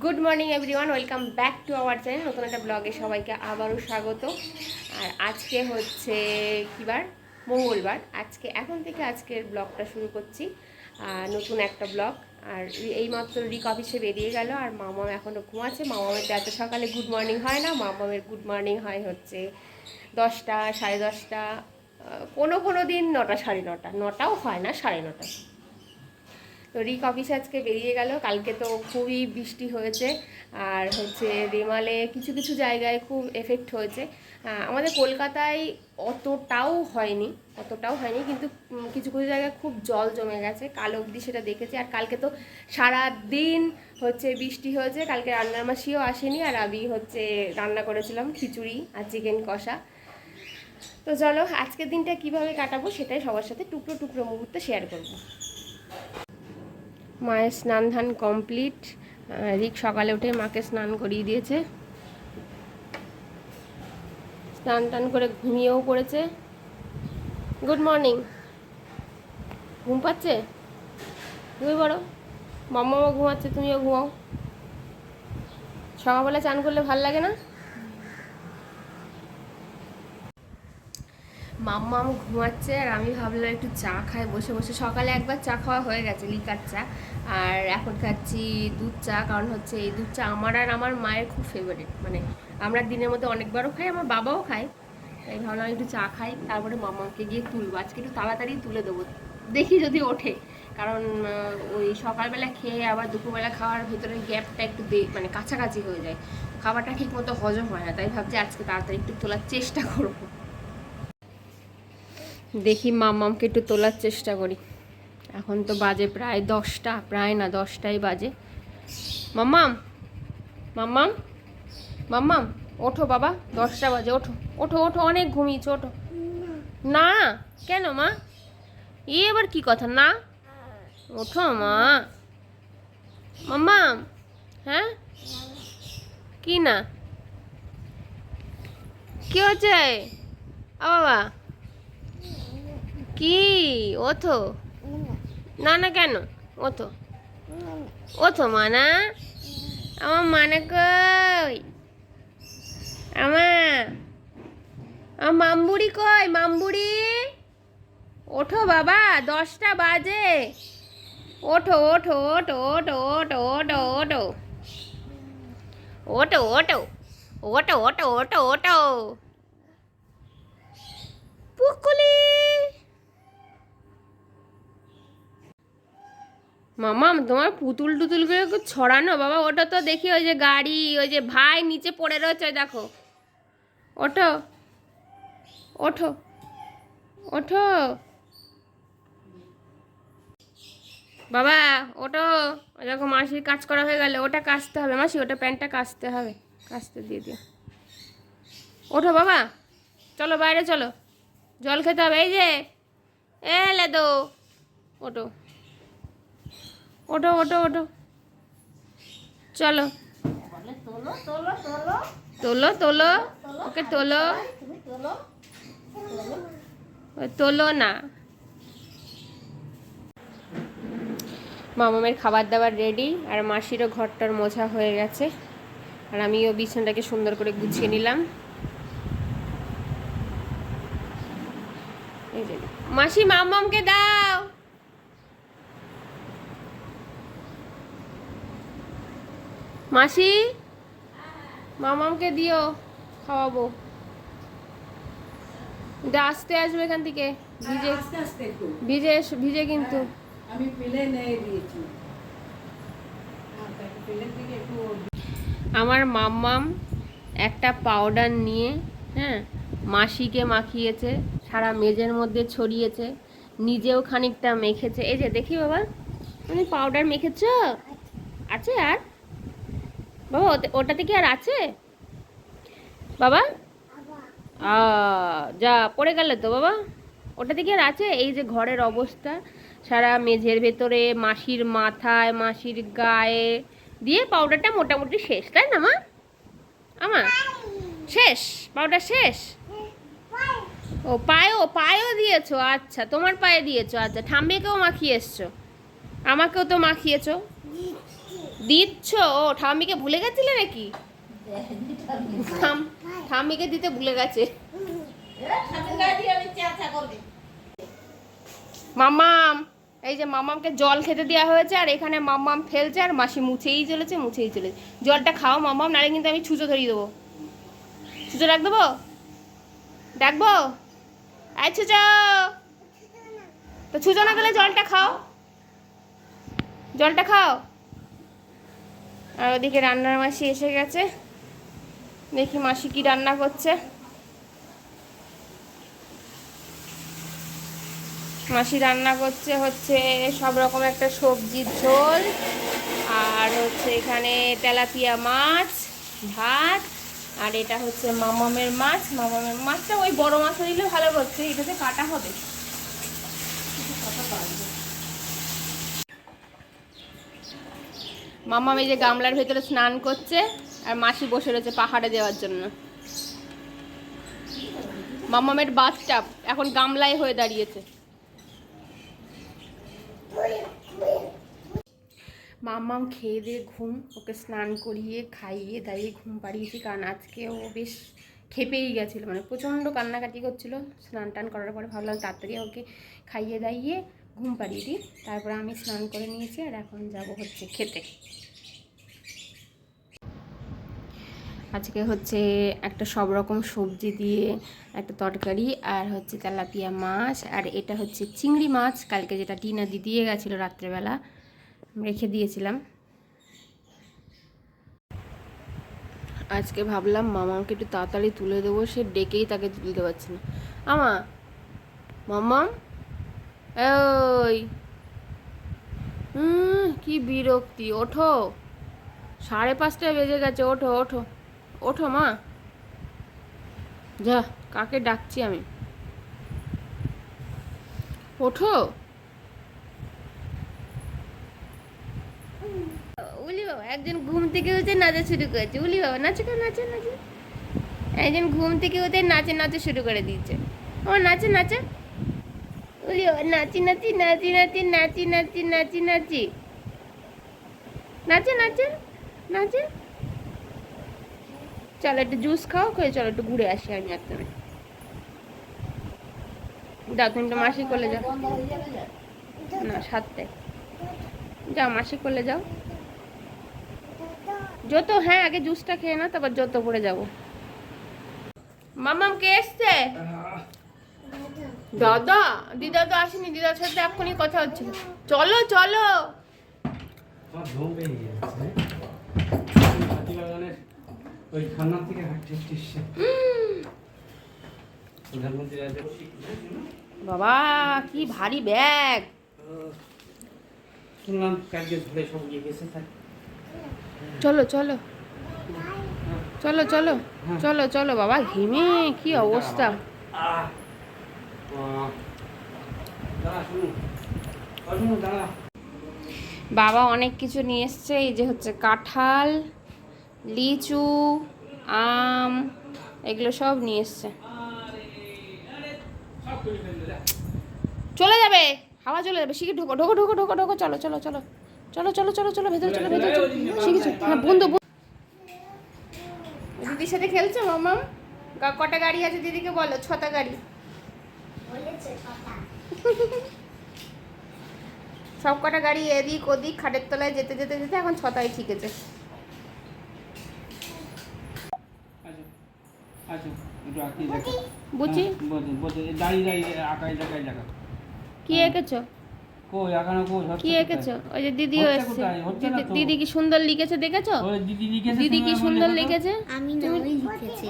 Good morning everyone welcome back to our channel নতুন একটা ব্লগে সবাইকে আবারও স্বাগত। আর আজকে হচ্ছে কিবার? মঙ্গলবার। আজকে, এখন থেকে আজকের ব্লগটা শুরু করছি। নতুন একটা ব্লগ আর এইমাত্র রিক অফিসে বেরিয়ে গেল। আর মামাম এখনও ঘুমাচ্ছে। মামামের এত সকালে গুড মর্নিং হয় না। মামামের গুড মর্নিং হয় হচ্ছে দশটা, সাড়ে দশটা কোনো কোনো দিন নটা, সাড়ে নটা। নটাও হয় না, সাড়ে নটা। তো রিক অফিস আজকে বেরিয়ে গেল। কালকে তো খুবই বৃষ্টি হয়েছে। আর হচ্ছে রেমালে কিছু কিছু জায়গায় খুব এফেক্ট হয়েছে। আমাদের কলকাতায় অতটাও হয়নি অতটাও হয়নি, কিন্তু কিছু কিছু জায়গায় খুব জল জমে গেছে। কাল অবধি সেটা দেখেছি। আর কালকে তো সারা দিন হচ্ছে বৃষ্টি হয়েছে। কালকে রান্নার মাসিও আসেনি। আর আমি হচ্ছে রান্না করেছিলাম খিচুড়ি আর চিকেন কষা। তো চলো, আজকের দিনটা কীভাবে কাটাবো সেটাই সবার সাথে টুকরো টুকরো মুহূর্তে শেয়ার করব। মায়ের স্নান ধান কমপ্লিট রিক সকালে উঠে মাকে স্নান করিয়ে দিয়েছে। স্নান টান করে ঘুমিয়েও পড়েছে। গুড মর্নিং ঘুম পাচ্ছে? ঘুমিয়ে পড়ো মাম্মাও ঘুমাচ্ছে, তুমিও ঘুমাও। সকালবেলা চান করলে ভালো লাগে না? মাম্মাম ঘুমাচ্ছে আর আমি ভাবলাম একটু চা খাই, বসে বসে। সকালে একবার চা খাওয়া হয়ে গেছে, লিকার চা। আর এখন খাচ্ছি দুধ চা, কারণ হচ্ছে এই দুধ চা আমার আর আমার মায়ের খুব ফেভারিট মানে আমরা দিনের মধ্যে অনেকবারও খাই, আমার বাবাও খায়। তাই ভাবলাম একটু চা খাই, তারপরে মামাকে গিয়ে তুলবো। আজকে একটু তাড়াতাড়ি তুলে দেবো, দেখি যদি ওঠে। কারণ ওই সকালবেলা খেয়ে আবার দুপুরবেলা খাওয়ার ভেতরে গ্যাপটা একটু দে মানে কাছাকাছি হয়ে যায়। খাবারটা ঠিক মতো হজম হয় না, তাই ভাবছি আজকে তাড়াতাড়ি একটু তোলার চেষ্টা করব। দেখি মামামকে একটু তোলার চেষ্টা করি। এখন তো বাজে প্রায় দশটা প্রায় না দশটাই বাজে। মাম্মাম মাম্মাম মাম্মাম ওঠো বাবা দশটা বাজে ওঠো ওঠো ওঠো অনেক ঘুমিয়েছো ওঠো। না। কেন মা? এ এবার কি কথা না? ওঠো মা। মাম্মাম হ্যাঁ? কি না? কি হচ্ছে? আ বাবা। কি? ওঠো। না না, কেন? ওঠো। ওঠো, মানা। আমার মানে কই? আমার আমার মামবুড়ি কই, মামবুড়ি? ওঠো, বাবা, দশটা বাজে। ওঠো ওঠো ওঠো ওঠো ওঠো ওঠো ওঠো। ওঠো ওঠো ওঠো ওঠো ওঠো ওঠো। পুকুলি মামা, তোমার পুতুল টুতুল করে একটু ছড়ানো? বাবা, ওটা তো দেখি ওই যে গাড়ি, ওই যে ভাই নিচে পড়ে রয়েছে দেখো। ওঠো। ওঠো। ওঠো। বাবা ওটো দেখো মাসির কাজ করা হয়ে গেলে, ওটা কাচতে হবে। মাসি, ওটা প্যান্টটা কাচতে হবে। কাচতে দিয়ে দিও। ওঠো বাবা। চলো বাইরে চলো। জল খেতে হবে, এই যে। এলে দো ওটো ওঠো ওঠো ওঠো। চলো। তোলো তোলো। ওকে, তোলো। তোলো না। মামামের খাবার দাবার রেডি আর মাসিরও ঘরটার মোছা হয়ে গেছে। আর আমিও বিছানাটাকে সুন্দর করে গুছিয়ে নিলাম। মাসি মামামকে দাও। মাসি? মামামকে দিও খাওয়াবো। কিন্তু আসতে আসবে এখান থেকে। ভিজে একটু। ভিজে ভিজে কিন্তু। আমি প্লেন নিয়ে দিয়েছি। হ্যাঁ, একটু আমার মাম্মাম একটা পাউডার নিয়ে হ্যাঁ মাসিকে মাখিয়েছে সারা মেজের মধ্যে ছড়িয়েছে নিজেও খানিকটা মেখেছে। এই যে দেখি বাবা তুমি পাউডার মেখেছ? আছে আর? বাবা ওটাতে কি আর আছে? বাবা? যা, পড়ে গেলে তো বাবা। ওটাতে কি আর আছে? এই যে ঘরের অবস্থা, সারা মেঝের ভেতরে, মাসির মাথায়, মাসির গায়ে, দিয়ে পাউডারটা মোটামুটি শেষ, তাই না মা? আমার শেষ পাউডার শেষ? ও, পায়েও পায়েও দিয়েছ আচ্ছা তোমার পায়ে দিয়েছ আচ্ছা ঠাম্মিকেও মাখিয়ে এসছো। আমাকেও তো মাখিয়েছো। দিচ্ছ? ও, ঠাম্মিকে ভুলে গেছিলে নাকি? ঠাম- ঠাম্মিকে দিতে ভুলে গেছে। মামাম এই যে মামামকে জল খেতে দেওয়া হয়েছে, আর এখানে মামাম ফেলছে, আর মাসি মুছেই চলেছে মুছেই চলেছে। জলটা খাও মামাম নাহলে কিন্তু আমি ছুঁচো ধরিয়ে দেবো। ছুঁচো ডাক দেবো? ডাকবো আয় ছুঁচো! তো ছুঁচো না গেলে জলটা খাও। জলটা খাও। আর ওদিকে রান্নার মাসি এসে গেছে। দেখি মাসি কি রান্না করছে। মাসি রান্না করছে হচ্ছে সব রকম একটা সবজির ঝোল, আর হচ্ছে এখানে তেলাপিয়া মাছ, ভাত, আর এটা হচ্ছে মামামের মাছ। মামামের মাছটা ওই বড় মাছ দিলে ভালো করছে, এটাতে কাটা হবে। মামাম এই যে গামলার ভেতরে স্নান করছে আর মাসি বসে রয়েছে পাহাড়ে দেওয়ার জন্য। মামামের বাথটাব এখন গামলায় হয়ে দাঁড়িয়েছে। মামাম খেয়ে দিয়ে ঘুম, ওকে স্নান করিয়ে খাইয়ে দাইয়ে ঘুম পাড়িয়েছি, কারণ আজকে ও বেশ খেপেই গেছিল মানে প্রচণ্ড কান্নাকাটি করছিল। স্নান টান করার পরে ভাবলাম তাড়াতাড়ি ওকে খাইয়ে দাইয়ে ঘুম পাড়িয়ে দিই। তারপরে আমি স্নান করে নিয়েছি আর এখন যাব হচ্ছে খেতে। আজকে হচ্ছে একটা সব রকম সবজি দিয়ে একটা তরকারি আর হচ্ছে তেলাপিয়া মাছ আর এটা হচ্ছে চিংড়ি মাছ। কালকে যেটা টিনা দি, দিয়ে গেছিল রাত্রেবেলা, রেখে দিয়েছিলাম। আজকে ভাবলাম মামাকে একটু তাড়াতাড়ি তুলে দেবো, সে ডেকেই তাকে তুলতে পারছে না। আমা মাম্মাম ওই কি বিরক্তি, ওঠো। সাড়ে পাঁচটায় বেজে গেছে, ওঠো ওঠো। ওঠো, মা। যা, কাকে ডাকছি আমি? ওঠো। উলি বাবা, একজন ঘুম থেকে উঠে নাচা শুরু করেছে। উলি বাবা, নাচে কেন নাচো নাচো। একজন ঘুম থেকে উঠে নাচে নাচে শুরু করে দিয়েছে। ও, নাচে নাচে। নাচি নাচি নাচি নাচি নাচি নাচি নাচি নাচি নাচে নাচে নাচে চলো জুস খাও খেয়ে চলো একটু ঘুরে আসি আমি আর তুমি দাও, তুমি তো মাসি করলে যাও। না, সাতটায়। যাও মাসি করলে যাও। যত হ্যাঁ আগে জুসটা খেয়ে না তারপর যত পরে যাব। মামাম, কে এসছে? দাদা দিদা তো আসেনি দিদার সাথে এখনই কথা হচ্ছিল। চলো চলো। বাবা কি ভারী ব্যাগ। শুনলাম কালকে ধরে সব গিয়ে গেছে চলো চলো। চলো চলো। চলো চলো বাবা ঘেমে কি অবস্থা? বাবা অনেক কিছু নিয়ে এসছে, এই যে হচ্ছে কাঁঠাল, লিচু, আম, এগুলো সব নিয়ে এসছে। চলে যাবে, হাওয়া চলে যাবে, শিখে ঢোকো ঢোকো ঢোকো ঢোকো ঢোকো, চলো চলো চলো চলো চলো চলো চলো, ভেতরে চলো ভেতরে চলো শিখেছো হ্যাঁ বন্ধু। দিদির সাথে খেলছো, মামা কটা গাড়ি আছে দিদিকে বলো, ছটা গাড়ি সব কটা গাড়ি এদিক ওদিক খাটের তলায় যেতে যেতে যেতে এখন ছটায় ঠিকেছে আচ্ছা আচ্ছা বুঝি? হ্যাঁ, দাঁড়িয়ে দাঁড়িয়ে আঁকায় কি এঁকেছো? কই কই কি এঁকেছো? ওই যে দিদিও এসছে? দিদি- কি সুন্দর লিখেছে দেখেছ? ওই দিদি লিখেছে দিদি কি সুন্দর লিখেছে? আমি নয় লিখেছি।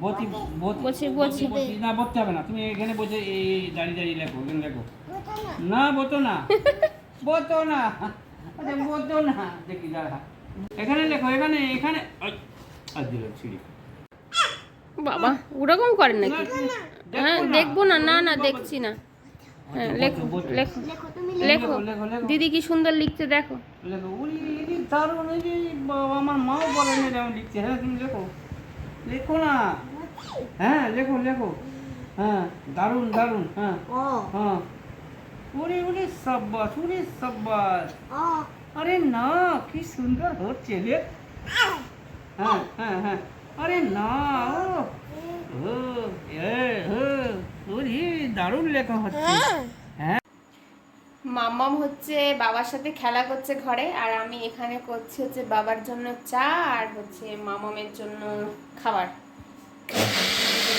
বতি বতি বলছি, বতি- বলছি। বতি- না বলতে হবে না। তুমি এখানে বসে এই এই দাঁড়িয়ে দাঁড়িয়ে লেখো এখানে লেখো। না। বতো না। বতো না। আরে বতো না। দেখি দাঁড়া। এখানে লেখো এখানে এখানে। আর দিল ছিঁড়ি। বাবা ওরকম করেন নাকি? হ্যাঁ দেখব না। না না দেখছি না। লেখো। লেখো। দিদি কি সুন্দর লিখতে দেখো। দারুণ আমার মাও বলে লিখছে। হ্যাঁ তুমি লেখো। লেখো না। হ্যাঁ লেখো লেখো। হ্যাঁ দারুণ দারুণ হ্যাঁ। হ্যাঁ। ওরে ওরে সাব্বাস ওরে সাব্বাস। আরে না কি সুন্দর হচ্ছে রে হ্যাঁ হ্যাঁ হ্যাঁ। আরে না। ও। ও এ ও। ওরে দারুণ লেখা হচ্ছে। হ্যাঁ। মাম্মাম হচ্ছে বাবার সাথে খেলা করছে ঘরে, আর আমি এখানে করছি হচ্ছে বাবার জন্য চা আর হচ্ছে মামামের জন্য খাবার।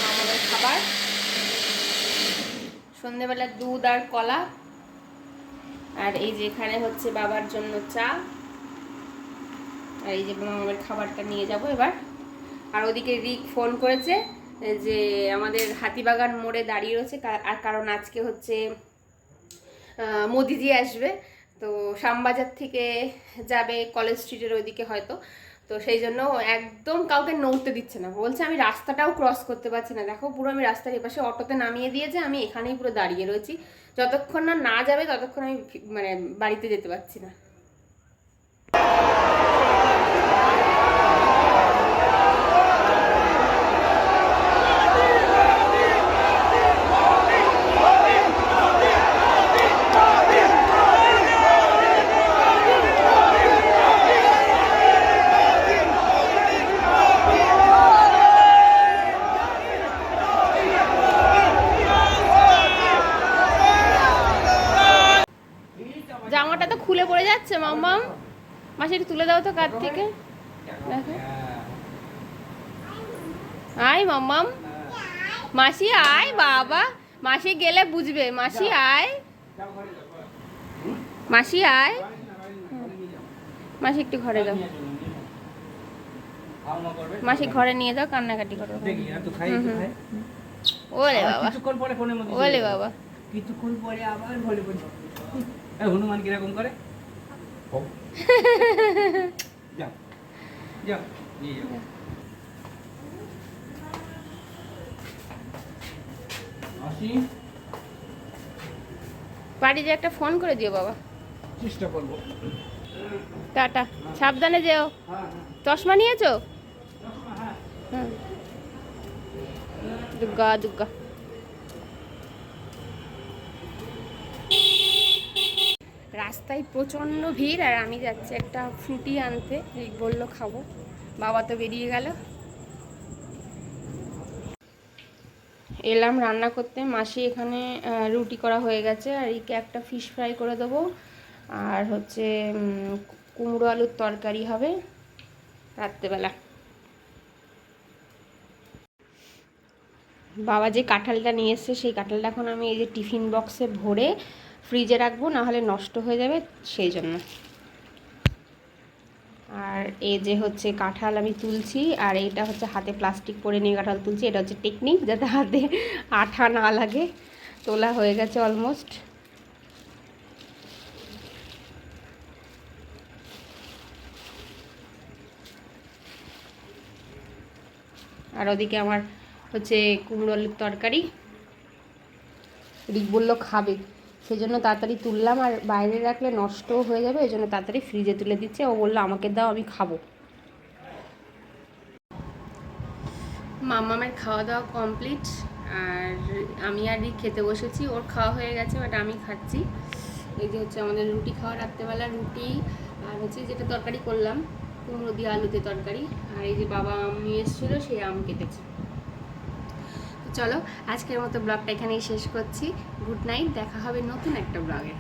মামামের খাবার। সন্ধেবেলা দুধ আর কলা। আর এই যে এখানে হচ্ছে বাবার জন্য চা। আর এই যে মামামের খাবারটা নিয়ে যাব এবার। আর ওদিকে রিক ফোন করেছে। যে আমাদের হাতিবাগান মোড়ে দাঁড়িয়ে রয়েছে আর কারণ আজকে হচ্ছে মোদিজি আসবে। তো শ্যামবাজার থেকে যাবে কলেজ স্ট্রিটের ওইদিকে হয়তো। তো সেই জন্য একদম কাউকে নড়তে দিচ্ছে না। বলছে, আমি রাস্তাটাও ক্রস করতে পারছি না। দেখো, পুরো আমি রাস্তার এপাশে অটোতে নামিয়ে দিয়েছে আমি এখানেই পুরো দাঁড়িয়ে রয়েছি। যতক্ষণ না না যাবে, ততক্ষণ আমি মানে বাড়িতে যেতে পারছি না জামাটা তো খুলে পড়ে যাচ্ছে মাম্মাম মাসি একটু তুলে দাও তো কার থেকে। দেখো। আয় মাম্মাম মাসি আয় বাবা। মাসি গেলে বুঝবে। মাসি আয়। মাসি আয়। মাসি একটু ঘরে যাও মাসি ঘরে নিয়ে যাও কান্নাকাটি করো। খাই ওলে বাবা। ওলে। বাবা। কিছুক্ষণ পরে আবার হনুমান কীরকম করে? যাও। যাও নিয়ে যাও। বাড়ি যে একটা ফোন করে দিও বাবা। চেষ্টা করব। টাটা সাবধানে যেও। হ্যাঁ হ্যাঁ। চশমা নিয়েছো? হ্যাঁ। হুম। দুর্গা রাস্তায় প্রচণ্ড ভিড় আর আমি যাচ্ছি একটা ফ্রুটি আনতে। রিক বলল, খাব। বাবা তো বেরিয়ে গেল। এলাম রান্না করতে। মাসি এখানে রুটি করা হয়ে গেছে। আর একে একটা ফিশ ফ্রাই করে দেবো। আর হচ্ছে কুমড়ো আলুর তরকারি হবে রাত্রেবেলা। বাবা যে কাঁঠালটা নিয়ে এসছে, সেই কাঁঠালটা এখন আমি এই যে টিফিন বক্সে ভরে ফ্রিজে রাখব না হলে নষ্ট হয়ে যাবে সেই জন্য। আর এই যে হচ্ছে কাঁঠাল আমি তুলছি, আর এইটা হচ্ছে হাতে প্লাস্টিক পরে নিয়ে কাঁঠাল তুলছি, এটা হচ্ছে টেকনিক যাতে হাতে আঠা না লাগে। তোলা হয়ে গেছে অলমোস্ট আর ওদিকে আমার হচ্ছে কুমড়ো আলুর তরকারি। রিক বলল খাবে। সেই জন্য তাড়াতাড়ি তুললাম আর বাইরে রাখলে নষ্টও হয়ে যাবে, ওই জন্য তাড়াতাড়ি ফ্রিজে তুলে দিচ্ছে। ও বলল, আমাকে দাও, আমি খাব। মামামের খাওয়া দাওয়া কমপ্লিট আর আমি আর খেতে বসেছি। ওর খাওয়া হয়ে গেছে বাট আমি খাচ্ছি। এই যে হচ্ছে আমাদের রুটি খাওয়া, রাত্রেবেলা রুটি, আর হচ্ছে যেটা তরকারি করলাম, কুমড়ো দিয়ে আলুতে তরকারি। আর এই যে বাবা আম নিয়ে এসেছিল, সেই আম কেটেছে। চলো আজকের মতো ব্লগটা এখানেই শেষ করছি। গুড নাইট দেখা হবে নতুন একটা ব্লগে।